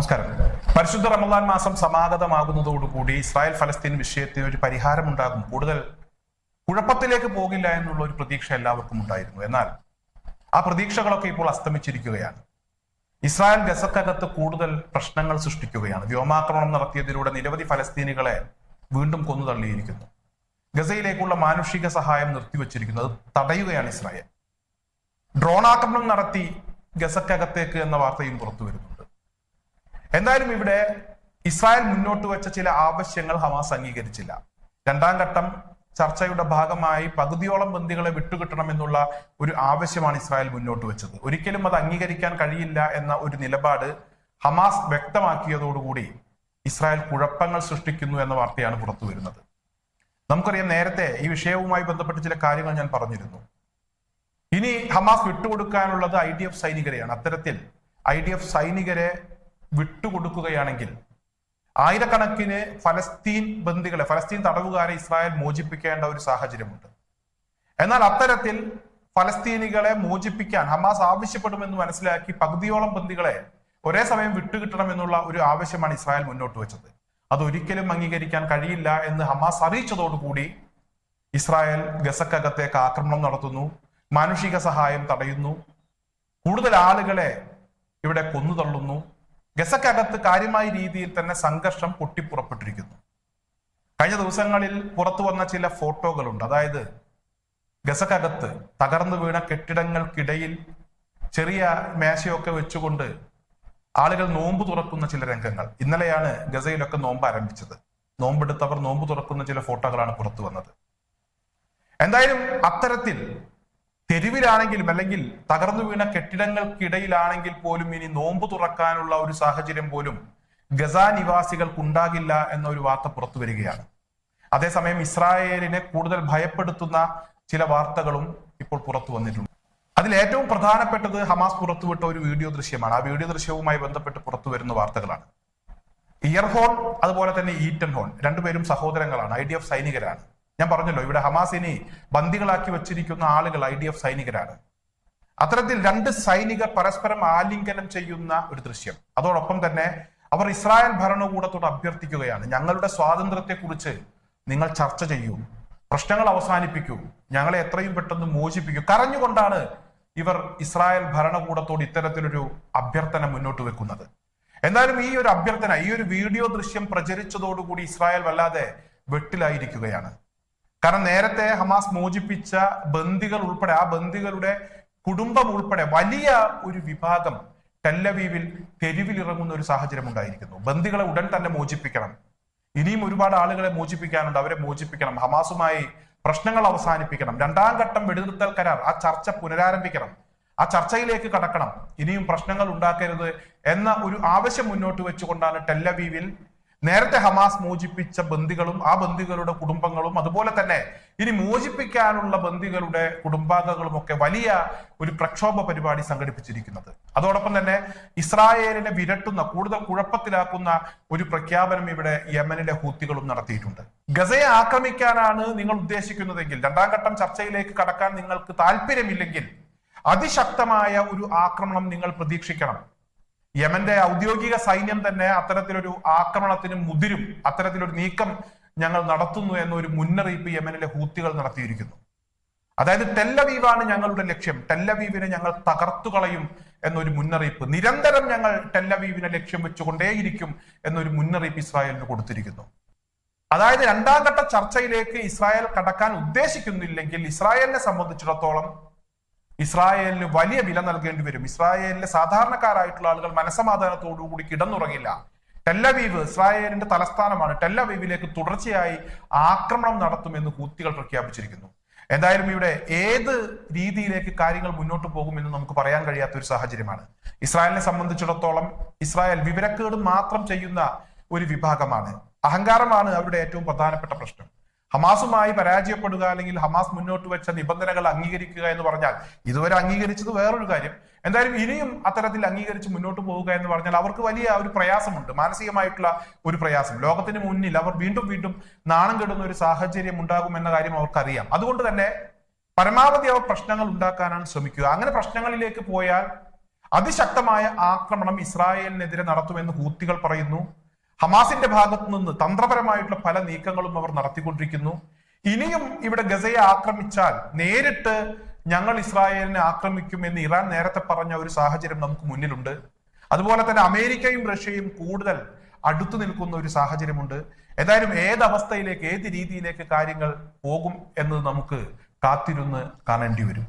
നമസ്കാരം. പരിശുദ്ധ റമദാൻ മാസം സമാഗതമാകുന്നതോടുകൂടി ഇസ്രായേൽ ഫലസ്തീൻ വിഷയത്തിന് ഒരു പരിഹാരം ഉണ്ടാകും കൂടുതൽ കുഴപ്പത്തിലേക്ക് പോകില്ല എന്നുള്ള ഒരു പ്രതീക്ഷ എല്ലാവർക്കും ഉണ്ടായിരുന്നു. എന്നാൽ ആ പ്രതീക്ഷകളൊക്കെ ഇപ്പോൾ അസ്തമിച്ചിരിക്കുകയാണ്. ഇസ്രായേൽ ഗസക്കകത്ത് കൂടുതൽ പ്രശ്നങ്ങൾ സൃഷ്ടിക്കുകയാണ്. വ്യോമാക്രമണം നടത്തിയതിലൂടെ നിരവധി ഫലസ്തീനികളെ വീണ്ടും കൊന്നു തള്ളിയിരിക്കുന്നു ഗസയിലേക്കുള്ള മാനുഷിക സഹായം നിർത്തിവച്ചിരിക്കുന്നത് തടയുകയാണ് ഇസ്രായേൽ. ഡ്രോൺ ആക്രമണം നടത്തി ഗസക്കകത്തേക്ക് എന്ന വാർത്തയും പുറത്തു വരുന്നുണ്ട് എന്തായാലും ഇവിടെ ഇസ്രായേൽ മുന്നോട്ട് വെച്ച ചില ആവശ്യങ്ങൾ ഹമാസ് അംഗീകരിച്ചില്ല. രണ്ടാം ഘട്ടം ചർച്ചയുടെ ഭാഗമായി പകുതിയോളം ബന്ദികളെ വിട്ടുകിട്ടണമെന്നുള്ള ഒരു ആവശ്യമാണ് ഇസ്രായേൽ മുന്നോട്ട് വെച്ചത്. ഒരിക്കലും അത് അംഗീകരിക്കാൻ കഴിയില്ല എന്ന ഒരു നിലപാട് ഹമാസ് വ്യക്തമാക്കിയതോടുകൂടി ഇസ്രായേൽ കുഴപ്പങ്ങൾ സൃഷ്ടിക്കുന്നു എന്ന വാർത്തയാണ് പുറത്തു വരുന്നത്. നമുക്കറിയാം നേരത്തെ ഈ വിഷയവുമായി ബന്ധപ്പെട്ട് ചില കാര്യങ്ങൾ ഞാൻ പറഞ്ഞിരുന്നു. ഇനി ഹമാസ് വിട്ടുകൊടുക്കാനുള്ളത് ഐ ഡി എഫ് സൈനികരെയാണ്. അത്തരത്തിൽ ഐ ഡി എഫ് സൈനികരെ വിട്ടുകൊടുക്കുകയാണെങ്കിൽ ആയിരക്കണക്കിന് ഫലസ്തീൻ ബന്ദികളെ ഫലസ്തീൻ തടവുകാരെ ഇസ്രായേൽ മോചിപ്പിക്കേണ്ട ഒരു സാഹചര്യമുണ്ട്. എന്നാൽ അത്തരത്തിൽ ഫലസ്തീനികളെ മോചിപ്പിക്കാൻ ഹമാസ് ആവശ്യപ്പെടുമെന്ന് മനസ്സിലാക്കി പകുതിയോളം ബന്ദികളെ ഒരേ സമയം വിട്ടുകിട്ടണമെന്നുള്ള ഒരു ആവശ്യമാണ് ഇസ്രായേൽ മുന്നോട്ട് വെച്ചത്. അത് ഒരിക്കലും അംഗീകരിക്കാൻ കഴിയില്ല എന്ന് ഹമാസ് അറിയിച്ചതോടുകൂടി ഇസ്രായേൽ ഗസക്കകത്തേക്ക് ആക്രമണം നടത്തുന്നു മാനുഷിക സഹായം തടയുന്നു കൂടുതൽ ആളുകളെ ഇവിടെ കൊന്നു തള്ളുന്നു ഗസക്കകത്ത് കാര്യമായ രീതിയിൽ തന്നെ സംഘർഷം പൊട്ടിപ്പുറപ്പെട്ടിരിക്കുന്നു. കഴിഞ്ഞ ദിവസങ്ങളിൽ പുറത്തു വന്ന ചില ഫോട്ടോകളുണ്ട്. അതായത് ഗസക്കകത്ത് തകർന്നു വീണ കെട്ടിടങ്ങൾക്കിടയിൽ ചെറിയ മേശയൊക്കെ വെച്ചുകൊണ്ട് ആളുകൾ നോമ്പ് തുറക്കുന്ന ചില രംഗങ്ങൾ. ഇന്നലെയാണ് ഗസയിലൊക്കെ നോമ്പ് ആരംഭിച്ചത്. നോമ്പെടുത്തവർ നോമ്പ് തുറക്കുന്ന ചില ഫോട്ടോകളാണ് പുറത്തു വന്നത്. എന്തായാലും അത്തരത്തിൽ തെരുവിലാണെങ്കിലും അല്ലെങ്കിൽ തകർന്നു വീണ കെട്ടിടങ്ങൾക്കിടയിലാണെങ്കിൽ പോലും ഇനി നോമ്പ് തുറക്കാനുള്ള ഒരു സാഹചര്യം പോലും ഗസ നിവാസികൾക്കുണ്ടാകില്ല എന്ന ഒരു വാർത്ത പുറത്തു വരികയാണ്. അതേസമയം ഇസ്രായേലിനെ കൂടുതൽ ഭയപ്പെടുത്തുന്ന ചില വാർത്തകളും ഇപ്പോൾ പുറത്തു വന്നിട്ടുണ്ട്. അതിൽ ഏറ്റവും പ്രധാനപ്പെട്ടത് ഹമാസ് പുറത്തുവിട്ട ഒരു വീഡിയോ ദൃശ്യമാണ്. ആ വീഡിയോ ദൃശ്യവുമായി ബന്ധപ്പെട്ട് പുറത്തു വരുന്ന വാർത്തകളാണ്. ഇയർഹോൺ അതുപോലെ തന്നെ ഈറ്റൻ ഹോൺ രണ്ടുപേരും സഹോദരങ്ങളാണ് ഐ ഡി എഫ് സൈനികരാണ്. ഞാൻ പറഞ്ഞല്ലോ ഇവിടെ ഹമാസിനെ ബന്ദികളാക്കി വെച്ചിരിക്കുന്ന ആളുകൾ ഐ ഡി എഫ് സൈനികരാണ്. അത്തരത്തിൽ രണ്ട് സൈനികർ പരസ്പരം ആലിംഗനം ചെയ്യുന്ന ഒരു ദൃശ്യം. അതോടൊപ്പം തന്നെ അവർ ഇസ്രായേൽ ഭരണകൂടത്തോട് അഭ്യർത്ഥിക്കുകയാണ് ഞങ്ങളുടെ സ്വാതന്ത്ര്യത്തെക്കുറിച്ച് നിങ്ങൾ ചർച്ച ചെയ്യൂ പ്രശ്നങ്ങൾ അവസാനിപ്പിക്കൂ ഞങ്ങളെ എത്രയും പെട്ടെന്ന് മോചിപ്പിക്കൂ. കരഞ്ഞുകൊണ്ടാണ് ഇവർ ഇസ്രായേൽ ഭരണകൂടത്തോട് ഇത്തരത്തിലൊരു അഭ്യർത്ഥന മുന്നോട്ട് വെക്കുന്നത്. എന്നാലും ഈ ഒരു അഭ്യർത്ഥന ഈ ഒരു വീഡിയോ ദൃശ്യം പ്രചരിച്ചതോടുകൂടി ഇസ്രായേൽ വല്ലാതെ വെട്ടിലായിരിക്കുകയാണ്. കാരണം നേരത്തെ ഹമാസ് മോചിപ്പിച്ച ബന്ദികൾ ഉൾപ്പെടെ ആ ബന്ദികളുടെ കുടുംബം ഉൾപ്പെടെ വലിയ ഒരു വിഭാഗം ടെല്ലവീവിൽ തെരുവിലിറങ്ങുന്ന ഒരു സാഹചര്യം ഉണ്ടായിരിക്കുന്നു. ബന്ദികളെ ഉടൻ തന്നെ മോചിപ്പിക്കണം. ഇനിയും ഒരുപാട് ആളുകളെ മോചിപ്പിക്കാനുണ്ട്. അവരെ മോചിപ്പിക്കണം. ഹമാസുമായി പ്രശ്നങ്ങൾ അവസാനിപ്പിക്കണം. രണ്ടാം ഘട്ടം വെടിനിർത്തൽ കരാർ. ആ ചർച്ച പുനരാരംഭിക്കണം. ആ ചർച്ചയിലേക്ക് കടക്കണം. ഇനിയും പ്രശ്നങ്ങൾ ഉണ്ടാക്കരുത് എന്ന ഒരു ആവശ്യം മുന്നോട്ട് വെച്ചുകൊണ്ടാണ് ടെല്ലവീവിൽ നേരത്തെ ഹമാസ് മോചിപ്പിച്ച ബന്ദികളും ആ ബന്ദികളുടെ കുടുംബങ്ങളും അതുപോലെ തന്നെ ഇനി മോചിപ്പിക്കാനുള്ള ബന്ദികളുടെ കുടുംബാംഗങ്ങളും ഒക്കെ വലിയ ഒരു പ്രക്ഷോഭ പരിപാടി സംഘടിപ്പിച്ചിരിക്കുന്നത്. അതോടൊപ്പം തന്നെ ഇസ്രായേലിനെ വിരട്ടുന്ന കൂടുതൽ കുഴപ്പത്തിലാക്കുന്ന ഒരു പ്രഖ്യാപനം ഇവിടെ യമനിലെ ഹൂത്തികളും നടത്തിയിട്ടുണ്ട്. ഗസയെ ആക്രമിക്കാനാണ് നിങ്ങൾ ഉദ്ദേശിക്കുന്നതെങ്കിൽ രണ്ടാം ഘട്ടം ചർച്ചയിലേക്ക് കടക്കാൻ നിങ്ങൾക്ക് താല്പര്യമില്ലെങ്കിൽ അതിശക്തമായ ഒരു ആക്രമണം നിങ്ങൾ പ്രതീക്ഷിക്കണം. യമന്റെ ഔദ്യോഗിക സൈന്യം തന്നെ അത്തരത്തിലൊരു ആക്രമണത്തിന് മുതിരും അത്തരത്തിലൊരു നീക്കം ഞങ്ങൾ നടത്തുന്നു എന്നൊരു മുന്നറിയിപ്പ് യമനിലെ ഹൂത്തികൾ നടത്തിയിരിക്കുന്നു. അതായത് ടെല്ലവീവാണ് ഞങ്ങളുടെ ലക്ഷ്യം. ടെല്ലവീവിനെ ഞങ്ങൾ തകർത്തു കളയും എന്നൊരു മുന്നറിയിപ്പ്. നിരന്തരം ഞങ്ങൾ ടെല്ലവീവിനെ ലക്ഷ്യം വെച്ചുകൊണ്ടേയിരിക്കും എന്നൊരു മുന്നറിയിപ്പ് ഇസ്രായേലിന് കൊടുത്തിരിക്കുന്നു. അതായത് രണ്ടാം ഘട്ട ചർച്ചയിലേക്ക് ഇസ്രായേൽ കടക്കാൻ ഉദ്ദേശിക്കുന്നില്ലെങ്കിൽ ഇസ്രായേലിനെ സംബന്ധിച്ചിടത്തോളം ഇസ്രായേലിന് വലിയ വില നൽകേണ്ടി വരും. ഇസ്രായേലിലെ സാധാരണക്കാരായിട്ടുള്ള ആളുകൾ മനസമാധാനത്തോടുകൂടി കിടന്നുറങ്ങില്ല. ടെല്ലവീവ് ഇസ്രായേലിന്റെ തലസ്ഥാനമാണ്. ടെല്ലവീവിലേക്ക് തുടർച്ചയായി ആക്രമണം നടത്തുമെന്ന് ഹൂത്തികൾ പ്രഖ്യാപിച്ചിരിക്കുന്നു. എന്തായാലും ഇവിടെ ഏത് രീതിയിലേക്ക് കാര്യങ്ങൾ മുന്നോട്ട് പോകുമെന്ന് നമുക്ക് പറയാൻ കഴിയാത്ത ഒരു സാഹചര്യമാണ്. ഇസ്രായേലിനെ സംബന്ധിച്ചിടത്തോളം ഇസ്രായേൽ വിവരക്കേട് മാത്രം ചെയ്യുന്ന ഒരു വിഭാഗമാണ്. അഹങ്കാരമാണ് അവരുടെ ഏറ്റവും പ്രധാനപ്പെട്ട പ്രശ്നം. ഹമാസുമായി പരാജയപ്പെടുക അല്ലെങ്കിൽ ഹമാസ് മുന്നോട്ട് വെച്ച നിബന്ധനകൾ അംഗീകരിക്കുക എന്ന് പറഞ്ഞാൽ ഇതുവരെ അംഗീകരിച്ചത് വേറൊരു കാര്യം. എന്തായാലും ഇനിയും അത്തരത്തിൽ അംഗീകരിച്ച് മുന്നോട്ട് പോവുക എന്ന് പറഞ്ഞാൽ അവർക്ക് വലിയ ഒരു പ്രയാസമുണ്ട്. മാനസികമായിട്ടുള്ള ഒരു പ്രയാസം. ലോകത്തിന് മുന്നിൽ അവർ വീണ്ടും വീണ്ടും നാണം കെടുന്ന ഒരു സാഹചര്യം ഉണ്ടാകും എന്ന കാര്യം അവർക്കറിയാം. അതുകൊണ്ട് തന്നെ പരമാവധി അവർ പ്രശ്നങ്ങൾ ഉണ്ടാക്കാനാണ് ശ്രമിക്കുക. അങ്ങനെ പ്രശ്നങ്ങളിലേക്ക് പോയാൽ അതിശക്തമായ ആക്രമണം ഇസ്രായേലിനെതിരെ നടത്തുമെന്ന് ഹൂത്തികൾ പറയുന്നു. ഹമാസിന്റെ ഭാഗത്തു നിന്ന് തന്ത്രപരമായിട്ടുള്ള പല നീക്കങ്ങളും അവർ നടത്തിക്കൊണ്ടിരിക്കുന്നു. ഇനിയും ഇവിടെ ഗസയെ ആക്രമിച്ചാൽ നേരിട്ട് ഞങ്ങൾ ഇസ്രായേലിനെ ആക്രമിക്കും എന്ന് ഇറാൻ നേരത്തെ പറഞ്ഞ ഒരു സാഹചര്യം നമുക്ക് മുന്നിലുണ്ട്. അതുപോലെ തന്നെ അമേരിക്കയും റഷ്യയും കൂടുതൽ അടുത്തു നിൽക്കുന്ന ഒരു സാഹചര്യമുണ്ട്. ഏതായാലും ഏത് അവസ്ഥയിലേക്ക് ഏത് രീതിയിലേക്ക് കാര്യങ്ങൾ പോകും എന്നത് നമുക്ക് കാത്തിരുന്ന് കാണേണ്ടി വരും.